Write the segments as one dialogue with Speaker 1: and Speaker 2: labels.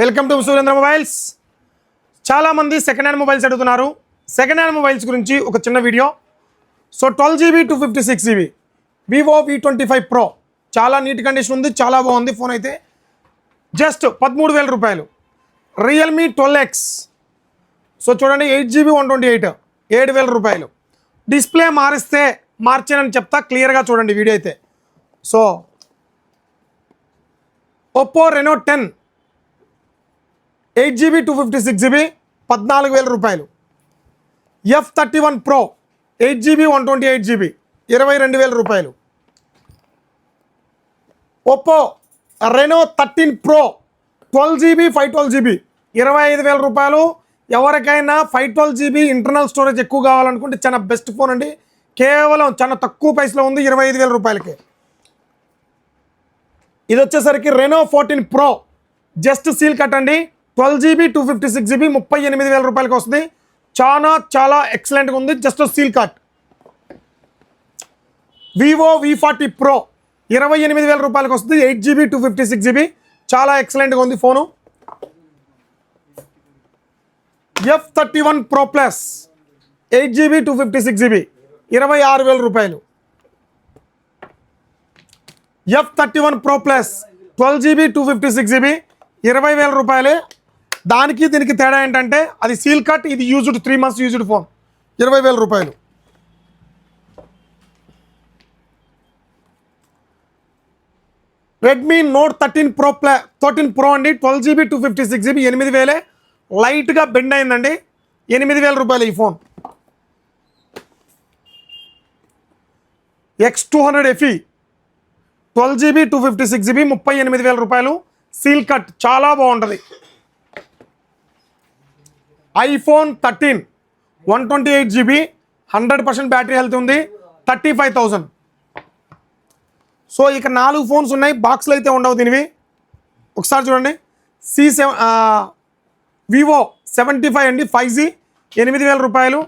Speaker 1: Welcome to Surendra mobiles. చాలామంది second hand mobiles అడుగుతున్నారు. Second hand mobiles గురించి ఒక చిన్న video. So twelve GB two fifty six GB Vivo V twenty five pro చాలా neat condition ఉంది చాలా బాగుంది ఫోన్ అయితే. జస్ట్ పదమూడు వేల రూపాయలు. రియల్మీ ట్వెల్వ్ ఎక్స్ సో చూడండి eight GB one twenty eight ఏడు వేల రూపాయలు. డిస్ప్లే మారిస్తే మార్చానని చెప్తా క్లియర్గా చూడండి వీడియో అయితే. So Oppo Reno ten eight GB two fifty six GB పద్నాలుగు వేల రూపాయలు. F thirty one pro eight GB one twenty eight GB ఇరవై రెండు వేల రూపాయలు. Oppo Reno thirteen pro twelve GB five twelve GB ఇరవై ఐదు వేల రూపాయలు. ఎవరికైనా five twelve GB internal storage ఎక్కువ కావాలనుకుంటే చాలా బెస్ట్ ఫోన్ అండి. కేవలం చాలా తక్కువ పైసలో ఉంది ఇరవై ఐదు వేల రూపాయలకి. ఇది వచ్చేసరికి Reno fourteen pro just seal cut అండి. Twelve GB two fifty six GB ముప్పై ఎనిమిది వేల రూపాయలకి వస్తుంది. చాలా చాలా ఎక్సలెంట్గా ఉంది. Just seal cut Vivo V forty pro ఇరవై ఎనిమిది వేల రూపాయలకి వస్తుంది. Eight GB two fifty six GB. చాలా ఎక్సలెంట్గా ఉంది phone. F thirty one pro plus eight GB two fifty six GB. ఇరవై ఆరు వేల రూపాయలు. F thirty one pro plus twelve GB two fifty six GB. ఇరవై వేల రూపాయలే. దానికి దీనికి తేడా ఏంటంటే అది సీల్ కట్ ఇది used three months used phone ఇరవై వేల రూపాయలు. రెడ్మీ నోట్ థర్టీన్ ప్రో ప్లా థర్టీన్ ప్రో అండి. Twelve GB two fifty six GB ఎనిమిది వేలే. లైట్గా బెండ్ అయిందండి. ఎనిమిది వేల రూపాయలు ఈ phone X two hundred FE twelve GB two fifty six GB ముప్పై ఎనిమిది వేల రూపాయలు. సీల్ కట్ చాలా బాగుంటుంది. IPhone thirteen one twenty eight GB hundred percent battery health ఉంది థర్టీ ఫైవ్ థౌజండ్ సో ఇక నాలుగు ఫోన్స్ ఉన్నాయి బాక్స్లు అయితే ఉండవు దీనివి. ఒకసారి చూడండి C seven Vivo seventy five అండి ఫైవ్ జీ ఎనిమిది వేల రూపాయలు.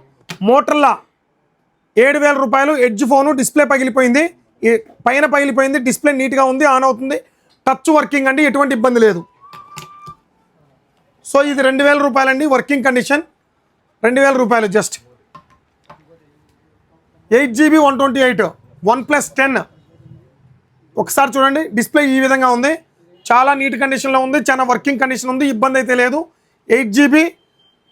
Speaker 1: మోటర్లా ఏడు వేల రూపాయలు ఎడ్జ్ ఫోను డిస్ప్లే పగిలిపోయింది. పైన పగిలిపోయింది డిస్ప్లే నీట్గా ఉంది ఆన్ అవుతుంది. టచ్ వర్కింగ్ అండి ఎటువంటి ఇబ్బంది లేదు. సో ఇది రెండు వేల రూపాయలండి వర్కింగ్ కండిషన్. రెండు వేల రూపాయలు just eight GB one twenty eight one plus ten. ఒకసారి చూడండి డిస్ప్లే ఈ విధంగా ఉంది. చాలా నీట్ కండిషన్లో ఉంది చాలా వర్కింగ్ కండిషన్ ఉంది ఇబ్బంది అయితే లేదు. Eight GB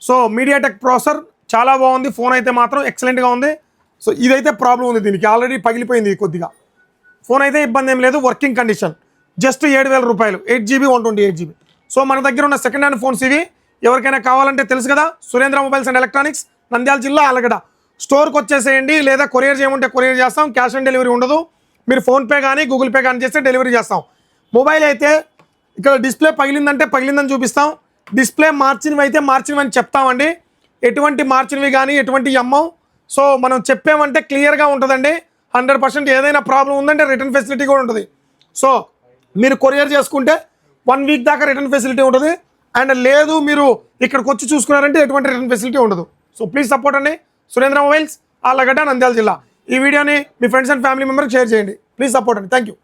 Speaker 1: so MediaTek processor చాలా బాగుంది ఫోన్ అయితే మాత్రం ఎక్సలెంట్గా ఉంది. సో ఇదైతే ప్రాబ్లం ఉంది దీనికి ఆల్రెడీ పగిలిపోయింది కొద్దిగా. ఫోన్ అయితే ఇబ్బంది ఏం లేదు వర్కింగ్ కండిషన్ జస్ట్ ఏడు వేల రూపాయలు eight GB one twenty eight GB. So మన దగ్గర ఉన్న సెకండ్ హ్యాండ్ ఫోన్స్ ఇవి. ఎవరికైనా కావాలంటే తెలుసు కదా? Surendra mobiles and electronics Nandyal జిల్లా అలగడ. స్టోర్కి వచ్చేసేయండి లేదా కొరియర్ చేయమంటే కొరియర్ చేస్తాం. క్యాష్ ఆన్ డెలివరీ ఉండదు. మీరు ఫోన్పే కానీ గూగుల్ పే కానీ చేస్తే డెలివరీ చేస్తాం. మొబైల్ అయితే ఇక్కడ డిస్ప్లే పగిలిందంటే పగిలిందని చూపిస్తాం. డిస్ప్లే మార్చినవి అయితే మార్చినవి అని చెప్తామండి. ఎటువంటి మార్చినవి కానీ ఎటువంటి అమ్మం. సో మనం చెప్పామంటే క్లియర్గా ఉంటుందండి. హండ్రెడ్ పర్సెంట్ ఏదైనా ప్రాబ్లం ఉందంటే రిటర్న్ ఫెసిలిటీ కూడా ఉంటుంది. సో మీరు కొరియర్ చేసుకుంటే వన్ వీక్ దాకా రిటర్న్ ఫెసిలిటీ ఉంటుంది అండ్ లేదు మీరు ఇక్కడికి వచ్చి చూసుకున్నారంటే ఎటువంటి రిటర్న్ ఫెసిలిటీ ఉండదు. సో ప్లీజ్ సపోర్ట్ అండి. సురేంద్ర మొబైల్స్ ఆలగడ్డ నంద్యాల జిల్లా. ఈ వీడియోని మీ ఫ్రెండ్స్ అండ్ ఫ్యామిలీ మెంబర్కి షేర్ చేయండి. ప్లీజ్ సపోర్ట్ అండి. Thank you